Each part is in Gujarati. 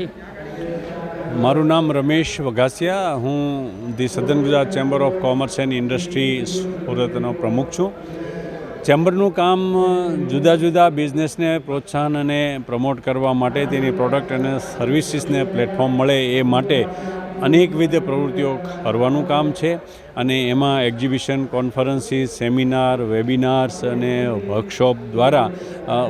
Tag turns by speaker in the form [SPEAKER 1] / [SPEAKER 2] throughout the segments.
[SPEAKER 1] જી.
[SPEAKER 2] મારું નામ રમેશ વઘાસિયા. હું the southern Gujarat chamber of commerce and industry સુરતનો પ્રમુખ છું. ચેમ્બરનું કામ જુદા જુદા બિઝનેસને પ્રોત્સાહન અને પ્રમોટ કરવા માટે તેની પ્રોડક્ટ અને સર્વિસીસને પ્લેટફોર્મ મળે એ માટે અનેકવિધ પ્રવૃત્તિઓ કરવાનું કામ છે. અને એમાં એક્ઝિબિશન, કોન્ફરન્સીસ, સેમિનાર, વેબિનાર્સ અને વર્કશોપ દ્વારા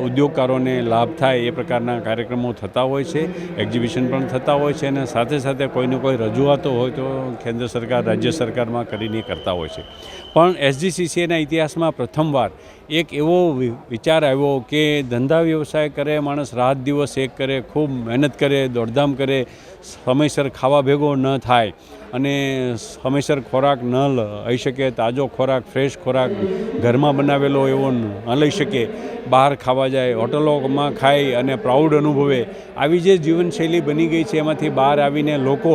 [SPEAKER 2] ઉદ્યોગકારોને લાભ થાય એ પ્રકારના કાર્યક્રમો થતા હોય છે, એક્ઝિબિશન પણ થતા હોય છે અને સાથે સાથે કોઈને કોઈ રજૂઆતો હોય તો કેન્દ્ર સરકાર, રાજ્ય સરકારમાં કરીને કરતા હોય છે. પણ એસજીસીસીએના ઇતિહાસમાં પ્રથમવાર એક એવો વિચાર આવ્યો કે ધંધા વ્યવસાય કરે, માણસ રાત દિવસ એક કરે, ખૂબ મહેનત કરે, દોડધામ કરે, સમયસર ખાવા ભેગો ન થાય. અને સમયસર ખોરાક ન લઈ શકે તાજો ખોરાક, ફ્રેશ ખોરાક ઘરમાં બનાવેલો એવો ન લઈ શકે. બહાર ખાવા જાય, હોટલોમાં ખાય અને પ્રાઉડ અનુભવે. આવી જે જીવનશૈલી બની ગઈ છે, એમાંથી બહાર આવીને લોકો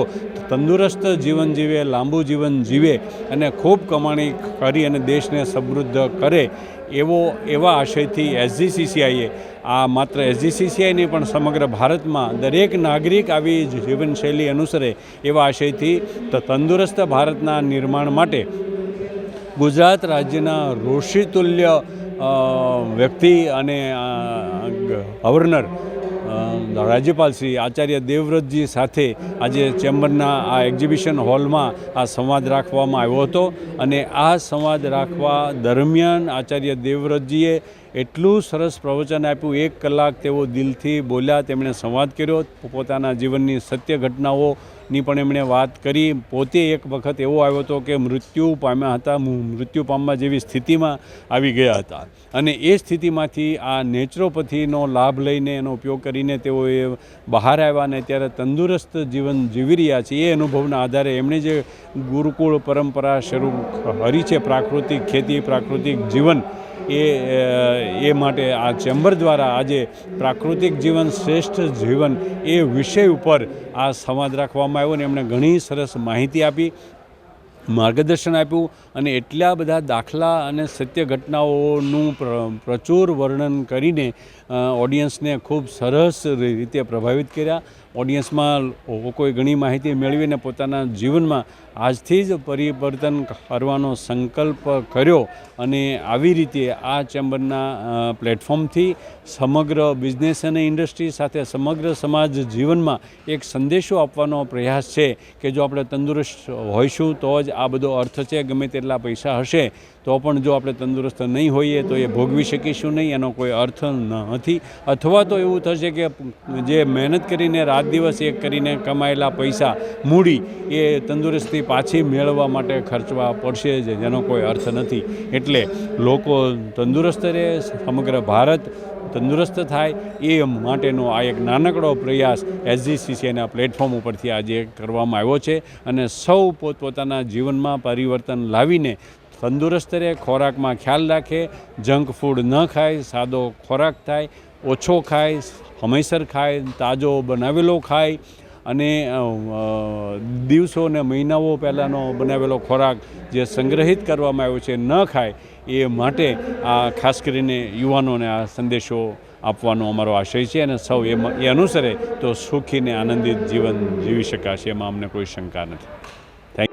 [SPEAKER 2] તંદુરસ્ત જીવન જીવે, લાંબુ જીવન જીવે અને ખૂબ કમાણી કરી અને દેશને સમૃદ્ધ કરે એવો, એવા આશયથી એસજીસીસીઆઈએ, આ માત્ર એસજીસીસીઆઈ નહીં પણ સમગ્ર ભારતમાં દરેક નાગરિક આવી જીવનશૈલી અનુસરે એવા આશયથી ત- તંદુરસ્ત ભારતના નિર્માણ માટે ગુજરાત રાજ્યના ઋષિતુલ્ય વ્યક્તિ અને ગવર્નર રાજ્યપાલ શ્રી આચાર્ય દેવવ્રતજી સાથે આજે ચેમ્બરના આ એક્ઝિબિશન હોલમાં આ સંવાદ રાખવામાં આવ્યો હતો. અને આ સંવાદ રાખવા દરમિયાન આચાર્ય દેવવ્રતજીએ એટલું સરસ પ્રવચન આપ્યું. એક કલાક તેઓ દિલથી બોલ્યા, તેમણે સંવાદ કર્યો. પોતાના જીવનની સત્ય ઘટનાઓની પણ એમણે વાત કરી. પોતે એક વખત એવો આવ્યો હતો કે મૃત્યુ પામ્યા હતા મૃત્યુ પામવા જેવી સ્થિતિમાં આવી ગયા હતા. અને એ સ્થિતિમાંથી આ નેચરોપથીનો લાભ લઈને એનો ઉપયોગ કરીને તેઓએ બહાર આવ્યા અને ત્યારે તંદુરસ્ત જીવન જીવી રહ્યા છે. એ અનુભવના આધારે એમણે જે ગુરુકુળ પરંપરા શરૂ કરી છે, પ્રાકૃતિક ખેતી, પ્રાકૃતિક જીવન એ એ માટે આ ચેમ્બર દ્વારા આજે પ્રાકૃતિક જીવન, શ્રેષ્ઠ જીવન એ વિષય ઉપર આ સંવાદ રાખવામાં આવ્યો અને એમણે ઘણી સરસ માહિતી આપી, માર્ગદર્શન આપ્યું અને એટલા બધા દાખલા અને સત્ય ઘટનાઓનું પ્ર- પ્રચુર વર્ણન કરીને ઓડિયન્સને ખૂબ સરસ રીતે પ્રભાવિત કર્યા. ઓડિયન્સમાં લોકોએ ઘણી માહિતી મેળવીને પોતાના જીવનમાં આજથી જ પરિવર્તન કરવાનો સંકલ્પ કર્યો અને આવી રીતે આ ચેમ્બરના પ્લેટફોર્મથી સમગ્ર બિઝનેસ અને ઇન્ડસ્ટ્રી સાથે સમગ્ર સમાજ જીવનમાં એક સંદેશો આપવાનો પ્રયાસ છે કે જો આપણે તંદુરસ્ત હોઈશું તો જ આ બધો અર્થ છે, ગમે તેટલા પૈસા હશે તો પણ જો આપણે તંદુરસ્ત નહીં હોઈએ તો એ ભોગવી શકીશું નહીં, એનો કોઈ અર્થ નથી. અથવા તો એવું થશે કે જે મહેનત કરીને રાત દિવસ એક કરીને કમાયેલા પૈસા મૂડી એ તંદુરસ્તી પાછી મેળવવા માટે ખર્ચવા પડશે જ જેનો કોઈ અર્થ નથી. એટલે લોકો તંદુરસ્ત રહે, સમગ્ર ભારત તંદુરસ્ત થાય, એ માટેનો આ એક નાનકડો પ્રયાસ એસજીસીસીના પ્લેટફોર્મ ઉપરથી આજે કરવામાં આવ્યો છે. અને સૌ પોતપોતાના જીવનમાં પરિવર્તન લાવીને તંદુરસ્ત રહે, ખોરાકમાં ખ્યાલ રાખે, જંક ફૂડ ન ખાય, સાદો ખોરાક થાય, ઓછો ખાય સમયસર ખાય, તાજો બનાવેલો ખાય અને દિવસો અને મહિનાઓ પહેલાંનો બનાવેલો ખોરાક જે સંગ્રહિત કરવામાં આવ્યો છે, ન ખાય, એ માટે આ ખાસ કરીને યુવાનોને આ સંદેશો આપવાનો અમારો આશય છે અને સૌ એ અનુસરે તો સુખી ને આનંદિત જીવન જીવી શકાશે એમાં અમને કોઈ શંકા નથી. થેન્ક